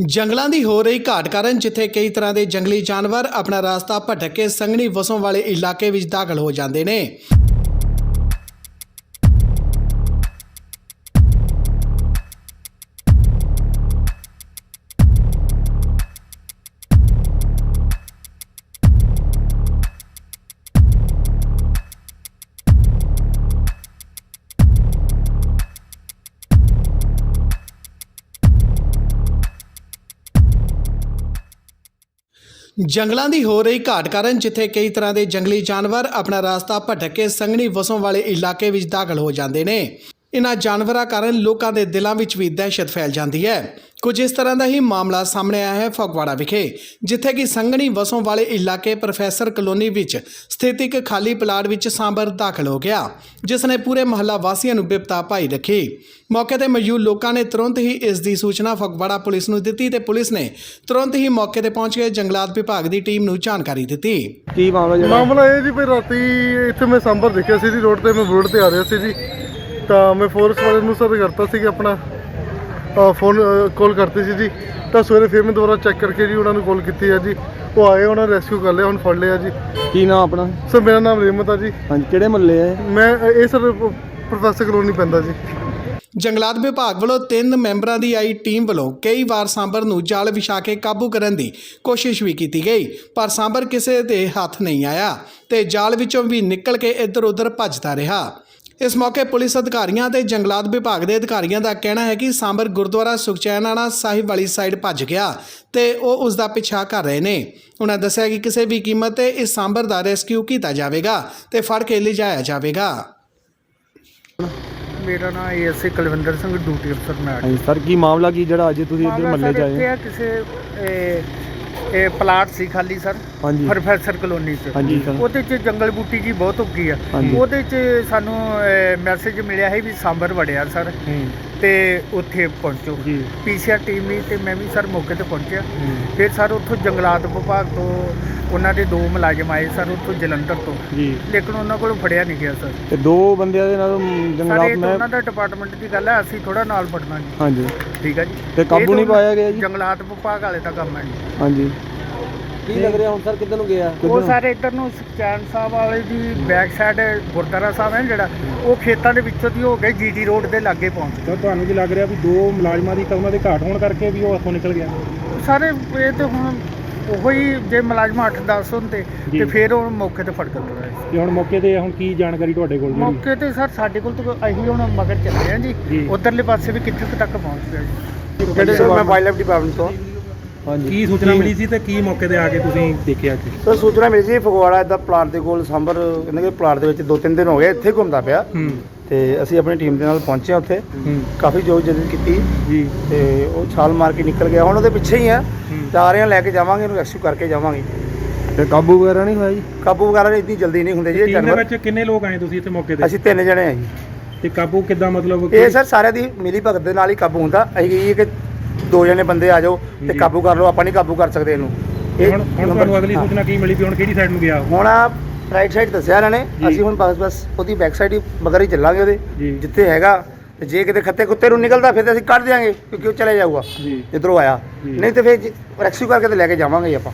ਜੰਗਲਾਂ ਦੀ ਹੋ ਰਹੀ ਘਾਟ ਕਾਰਨ ਜਿੱਥੇ ਕਈ ਤਰ੍ਹਾਂ ਦੇ ਜੰਗਲੀ ਜਾਨਵਰ ਆਪਣਾ ਰਸਤਾ ਭਟਕ ਕੇ ਸੰਘਣੀ ਵਸੋਂ ਵਾਲੇ ਇਲਾਕੇ ਵਿੱਚ ਦਾਖਲ ਹੋ ਜਾਂਦੇ ਨੇ। ਜੰਗਲਾਂ ਦੀ ਹੋ ਰਹੀ ਘਾਟ ਕਾਰਨ ਜਿੱਥੇ ਕਈ ਤਰ੍ਹਾਂ ਦੇ ਜੰਗਲੀ ਜਾਨਵਰ ਆਪਣਾ ਰਾਸਤਾ ਭਟਕ ਕੇ ਸੰਘਣੀ ਵਸੋਂ ਵਾਲੇ ਇਲਾਕੇ ਵਿੱਚ ਦਾਖਲ ਹੋ ਜਾਂਦੇ ਨੇ। ਇਨ੍ਹਾਂ ਜਾਨਵਰਾਂ ਕਾਰਨ ਲੋਕਾਂ ਦੇ ਦਿਲਾਂ ਵਿੱਚ ਵੀ ਦਹਿਸ਼ਤ ਫੈਲ ਜਾਂਦੀ ਹੈ। ਕੁਝ ਇਸ ਤਰ੍ਹਾਂ ਦਾ ਹੀ ਮਾਮਲਾ ਸਾਹਮਣੇ ਆਇਆ ਹੈ ਫਗਵਾੜਾ ਵਿਖੇ ਜਿੱਥੇ ਕਿ ਸੰਘਣੀ ਵਸੋਂ ਵਾਲੇ ਇਲਾਕੇ ਪ੍ਰੋਫੈਸਰ ਕਲੋਨੀ ਵਿੱਚ ਸਥਿਤ ਇੱਕ ਖਾਲੀ ਪਲਾਟ ਵਿੱਚ ਸਾਂਬਰ ਦਾਖਲ ਹੋ ਗਿਆ ਜਿਸ ਨੇ ਪੂਰੇ ਮਹੱਲਾ ਵਾਸੀਆਂ ਨੂੰ ਬਿਪਤਾ ਪਾਈ ਰੱਖੀ। ਮੌਕੇ ਤੇ ਮੌਜੂਦ ਲੋਕਾਂ ਨੇ ਤੁਰੰਤ ਹੀ ਇਸ ਦੀ ਸੂਚਨਾ ਫਗਵਾੜਾ ਪੁਲਿਸ ਨੂੰ ਦਿੱਤੀ ਤੇ ਪੁਲਿਸ ਨੇ ਤੁਰੰਤ ਹੀ ਮੌਕੇ ਤੇ ਪਹੁੰਚ ਕੇ ਜੰਗਲਾਤ ਵਿਭਾਗ ਦੀ ਟੀਮ ਨੂੰ ਜਾਣਕਾਰੀ ਦਿੱਤੀ। ਕੀ ਮਾਮਲਾ ਜਿਹੜਾ? ਮਾਮਲਾ ਇਹ ਜੀ ਵੀ ਰਾਤੀ ਇੱਥੇ ਮੈਂ ਸਾਂਬਰ ਦੇਖਿਆ ਸੀ ਜੀ ਰੋਡ ਤੇ ਮੈਂ ਰੋਡ ਤੇ ਆ ਰਿਹਾ ਸੀ ਜੀ। ਤਾਂ ਮੈਂ ਫੋਰਸ ਵਾਲੇ ਨੂੰ ਸਰ ਕਰਤਾ ਸੀ ਕਿ ਆਪਣਾ ਫੋਨ ਕਾਲ ਕਰਤੀ ਸੀ ਜੀ। ਤਾਂ ਸਵੇਰੇ ਫਿਰ ਮੈਂ ਦੁਬਾਰਾ ਚੈੱਕ ਕਰਕੇ ਜੀ ਉਹਨਾਂ ਨੂੰ ਕਾਲ ਕੀਤੀ ਹੈ ਜੀ। ਉਹ ਆਏ ਉਹਨਾਂ ਨੇ ਰੈਸਕਿਊ ਕਰ ਲਿਆ ਹੁਣ ਫੜ ਲਿਆ ਜੀ। ਕੀ ਨਾਮ ਆਪਣਾ? ਸਰ ਮੇਰਾ ਨਾਮ ਰੇਮਤ ਆ ਜੀ। ਹਾਂਜੀ ਕਿਹੜੇ ਮਹੱਲੇ ਆ? ਮੈਂ ਇਹ ਸਰ ਪ੍ਰੋਫੈਸਰ ਕਲੋਨੀ ਪੈਂਦਾ ਜੀ। ਜੰਗਲਾਤ ਵਿਭਾਗ ਵੱਲੋਂ ਤਿੰਨ ਮੈਂਬਰਾਂ ਦੀ ਆਈ ਟੀਮ ਵੱਲੋਂ ਕਈ ਵਾਰ ਸਾਂਬਰ ਨੂੰ ਜਾਲ ਵਿਛਾ ਕੇ ਕਾਬੂ ਕਰਨ ਦੀ ਕੋਸ਼ਿਸ਼ ਵੀ ਕੀਤੀ ਗਈ ਪਰ ਸਾਂਬਰ ਕਿਸੇ ਦੇ ਹੱਥ ਨਹੀਂ ਆਇਆ ਤੇ ਜਾਲ ਵਿੱਚੋਂ ਵੀ ਨਿਕਲ ਕੇ ਇੱਧਰ-ਉੱਧਰ ਭੱਜਦਾ ਰਿਹਾ। ਇਸ ਮੌਕੇ ਪੁਲਿਸ ਅਧਿਕਾਰੀਆਂ ਤੇ ਜੰਗਲਾਤ ਵਿਭਾਗ ਦੇ ਅਧਿਕਾਰੀਆਂ ਦਾ ਕਹਿਣਾ ਹੈ ਕਿ ਸਾਂਬਰ ਗੁਰਦੁਆਰਾ ਸੁਖਚੈਨਾਣਾ ਸਾਹਿਬ ਵਾਲੀ ਸਾਈਡ ਭੱਜ ਗਿਆ ਤੇ ਉਹ ਉਸ ਦਾ ਪਿੱਛਾ ਕਰ ਰਹੇ ਨੇ। ਉਹਨਾਂ ਦੱਸਿਆ ਕਿ ਕਿਸੇ ਵੀ ਕੀਮਤ ਤੇ ਇਸ ਸਾਂਬਰ ਦਾ ਰੈਸਕਿਊ ਕੀਤਾ ਜਾਵੇਗਾ ਤੇ ਫੜ ਕੇ ਲਿਜਾਇਆ ਜਾਵੇਗਾ। ਮੇਰਾ ਨਾਮ ਏਐਸਏ ਕੁਲਵਿੰਦਰ ਸਿੰਘ ਡਿਊਟੀ ਅਫਸਰ ਹਾਂਜੀ ਸਰ ਕੀ ਮਾਮਲਾ ਕੀ ਜਿਹੜਾ ਅੱਜ ਤੁਸੀਂ ਇੱਧਰ ਮਹੱਲੇ 'ਚ ਆਏ ਕਿਸੇ ਇਹ- ਪਲਾਟ ਸੀ ਖਾਲੀ ਸਰ। ਹਾਂਜੀ। ਪ੍ਰੋਫੈਸਰ ਕਲੋਨੀ ਚ। ਹਾਂਜੀ ਸਰ। ਉਹਦੇ ਚ ਜੰਗਲ ਬੂਟੀ ਜੀ ਬਹੁਤ ਉੱਗੀ ਆ। ਹਾਂਜੀ। ਉਹਦੇ ਚ ਸਾਨੂੰ ਮੈਸੇਜ ਮਿਲਿਆ ਹੈ ਵੀ ਸਾਂਬਰ ਵੜਿਆ ਸਰ। ਹੂੰ। ਤੇ ਉੱਥੇ ਪਹੁੰਚੋ। ਜੀ। ਪੀਸੀਆਰ ਟੀਮ ਵੀ ਤੇ ਮੈਂ ਵੀ ਸਰ ਮੌਕੇ ਤੇ ਪਹੁੰਚਿਆ। ਹੂੰ, ਫਿਰ ਸਰ ਉੱਥੋਂ ਜੰਗਲਾਤ ਵਿਭਾਗ ਤੋਂ ਉਹਨਾਂ ਦੇ ਦੋ ਮੁਲਾਜ਼ਮ ਆਏ ਸਰ ਉੱਥੋਂ ਜਲੰਧਰ ਤੋਂ। ਜੀ। ਲੇਕਿਨ ਉਹਨਾਂ ਕੋਲੋਂ ਫੜਿਆ ਨਹੀਂ ਗਿਆ ਸਰ। ਤੇ ਦੋ ਬੰਦਿਆਂ ਦੇ ਨਾਲ ਸਰ ਜੰਗਲਾਤ ਇਹ ਤਾਂ ਮੈਂ ਉਹਨਾਂ ਦਾ ਡਿਪਾਰਟਮੈਂਟ ਦੀ ਗੱਲ ਹੈ ਅਸੀਂ ਥੋੜਾ ਨਾਲ ਪੜਨਾ ਜੀ। ਹਾਂਜੀ। ਠੀਕ ਹੈ ਜੀ। ਤੇ ਕਾਬੂ ਇਹ ਨਹੀਂ ਪਾਇਆ ਗਿਆ ਜੀ? ਜੰਗਲਾਤ ਵਿਭਾਗ ਵਾਲੇ ਦਾ ਕੰਮ ਹੈ ਜੀ। ਹਾਂਜੀ। ਕੀ ਲੱਗ ਰਿਹਾ ਹੁਣ ਸਰ ਕਿੱਧਰ ਨੂੰ ਗਿਆ? ਉਹ ਸਾਰੇ ਇੱਧਰ ਨੂੰ ਸੁਖਚੈਨ ਸਾਹਿਬ ਵਾਲੇ ਦੀ ਬੈਕ ਸਾਈਡ ਗੁਰਦੁਆਰਾ ਸਾਹਿਬ ਹੈ ਜਿਹੜਾ ਉਹ ਖੇਤਾਂ ਦੇ ਵਿੱਚੋਂ ਦੀ ਹੋ ਕੇ ਜੀਟੀ ਰੋਡ ਦੇ ਲਾਗੇ ਪਹੁੰਚ ਤਾਂ ਤੁਹਾਨੂੰ ਕੀ ਲੱਗ ਰਿਹਾ ਵੀ ਦੋ ਮੁਲਾਜ਼ਮਾਂ ਦੀ ਕਦਮਾਂ ਦੇ ਘਾਟ ਹੋਣ ਕਰਕੇ ਵੀ ਉਹ ਹੱਥੋਂ ਨਿਕਲ ਗਿਆ? ਸਾਰੇ ਇਹ ਤੇ ਹੁਣ ਉਹੋ ਹੀ ਜੇ ਮੁਲਾਜ਼ਮ 8-10 ਹੁੰਦੇ ਜੀ। ਤੇ ਫਿਰ ਉਹ ਮੌਕੇ ਤੇ ਫੜ ਕੇ ਤੁਰੇ ਤੇ ਹੁਣ ਮੌਕੇ ਤੇ ਹੁਣ ਕੀ ਜਾਣਕਾਰੀ ਤੁਹਾਡੇ ਕੋਲ ਜਿਹੜੀ? ਮੌਕੇ ਤੇ ਸਰ ਸਾਡੇ ਕੋਲ ਤਾਂ ਅਸੀਂ ਹੁਣ ਮਗਰ ਚੱਲੇ ਆ ਜੀ। ਜੀ। ਉਧਰਲੇ ਪਾਸੇ ਵੀ ਕਿੱਥੇ ਕੁ ਤੱਕ ਪਹੁੰਚ ਗਿਆ ਜੀ। ਕਿਹੜੇ ਸਰ ਮੈਂ? ਵਾਈਲਡ ਡਿਪਾਰਟਮੈਂਟ ਤੋਂ। ਕੀ ਸੂਚਨਾ ਮਿਲੀ ਸੀ ਤੇ ਕੀ ਮੌਕੇ ਤੇ ਆ ਕੇ ਤੁਸੀਂ ਦੇਖਿਆ ਜੀ ਸਰ ਸੂਚਨਾ ਮਿਲੀ ਸੀ ਫਗਵਾੜਾ ਇਦਾਂ ਪਲਾਟ ਦੇ ਕੋਲ ਸਾਂਬਰ ਕਹਿੰਦੇ ਕਿ ਪਲਾਟ ਦੇ ਵਿੱਚ ਦੋ ਤਿੰਨ ਦਿਨ ਹੋ ਗਏ ਇੱਥੇ ਘੁੰਮਦਾ ਪਿਆ। ਹੂੰ। ਤੇ ਅਸੀਂ ਆਪਣੀ ਟੀਮ ਦੇ ਨਾਲ ਪਹੁੰਚੇ ਉੱਥੇ। ਹੂੰ। ਕਾਫੀ ਜੋਗ ਜਦid ਕੀਤੀ। ਜੀ। ਤੇ ਉਹ ਛਾਲ ਮਾਰ ਕੇ ਨਿਕਲ ਗਿਆ। ਹੁਣ ਉਹਦੇ ਪਿੱਛੇ ਹੀ ਆ। ਹੂੰ। ਤੇ ਆ ਰਹੇ ਹਾਂ ਲੈ ਕੇ ਜਾਵਾਂਗੇ ਉਹਨੂੰ ਰੈਸਕਿਊ ਕਰਕੇ ਜਾਵਾਂਗੇ। ਤੇ ਕਾਬੂ ਵਗੈਰਾ ਨਹੀਂ ਹੋਇਆ ਜੀ? ਕਾਬੂ ਵਗੈਰਾ ਇੰਨੀ ਜਲਦੀ ਨਹੀਂ ਹੁੰਦੇ ਜੀ ਇਹ ਜਾਨਵਰ। ਵਿੱਚ ਕਿੰਨੇ ਲੋਕ ਆਏ ਤੁਸੀਂ ਇੱਥੇ ਮੌਕੇ ਤੇ? ਅਸੀਂ ਤਿੰਨ ਜਣੇ ਆ ਜੀ। ਤੇ ਕਾਬੂ ਕਿੱਦਾਂ ਮਤਲਬ ਇਹ ਸਰ ਸਾਰਿਆਂ ਦੀ ਮਿਲੀ ਭਗਤ ਦੇ ਨਾਲ ਹੀ ਕਾਬੂ ਹੁੰਦਾ। ਅਸੀਂ ਕਹੀਏ ਕਿ ਦੋ ਜਣੇ ਬੰਦੇ ਆ ਜਾਓ ਤੇ। ਕਾਬੂ ਕਰ ਲਓ ਆਪਾਂ ਨਹੀਂ ਕਾਬੂ ਕਰ ਸਕਦੇ ਇਹਨੂੰ ਤੇ ਹੁਣ ਹੁਣ ਤੁਹਾਨੂੰ ਅਗਲੀ ਹਾਂ। ਸੂਚਨਾ ਕੀ ਮਿਲੀ ਵੀ ਹੁਣ ਕਿਹੜੀ ਸਾਈਡ ਨੂੰ ਗਿਆ ਉਹ? ਹੁਣ ਆ ਰਾਈਟ ਸਾਈਡ ਦੱਸਿਆ ਇਹਨਾਂ ਨੇ ਜੀ। ਅਸੀਂ ਹੁਣ ਬਸ ਬਸ ਉਹਦੀ ਬੈਕ ਸਾਈਡ ਹੀ ਮਗਰ ਹੀ ਚੱਲਾਂਗੇ ਉਹਦੇ ਜੀ ਜਿੱਥੇ ਹੈਗਾ ਤੇ ਜੇ ਕਿਤੇ ਖੱਤੇ ਕੁੱਤੇ ਨੂੰ ਨਿਕਲਦਾ ਫਿਰ ਤਾਂ ਅਸੀਂ ਕੱਢ ਦਿਆਂਗੇ ਕਿਉਂਕਿ ਉਹ ਚਲੇ ਜਾਊਗਾ ਜੀ ਜਿੱਧਰੋਂ ਆਇਆ ਜੀ। ਨਹੀਂ ਤੇ ਫਿਰ ਰੈਕਸਿਊ ਕਰਕੇ ਤੇ ਲੈ ਕੇ ਜਾਵਾਂਗੇ ਹੀ ਆਪਾਂ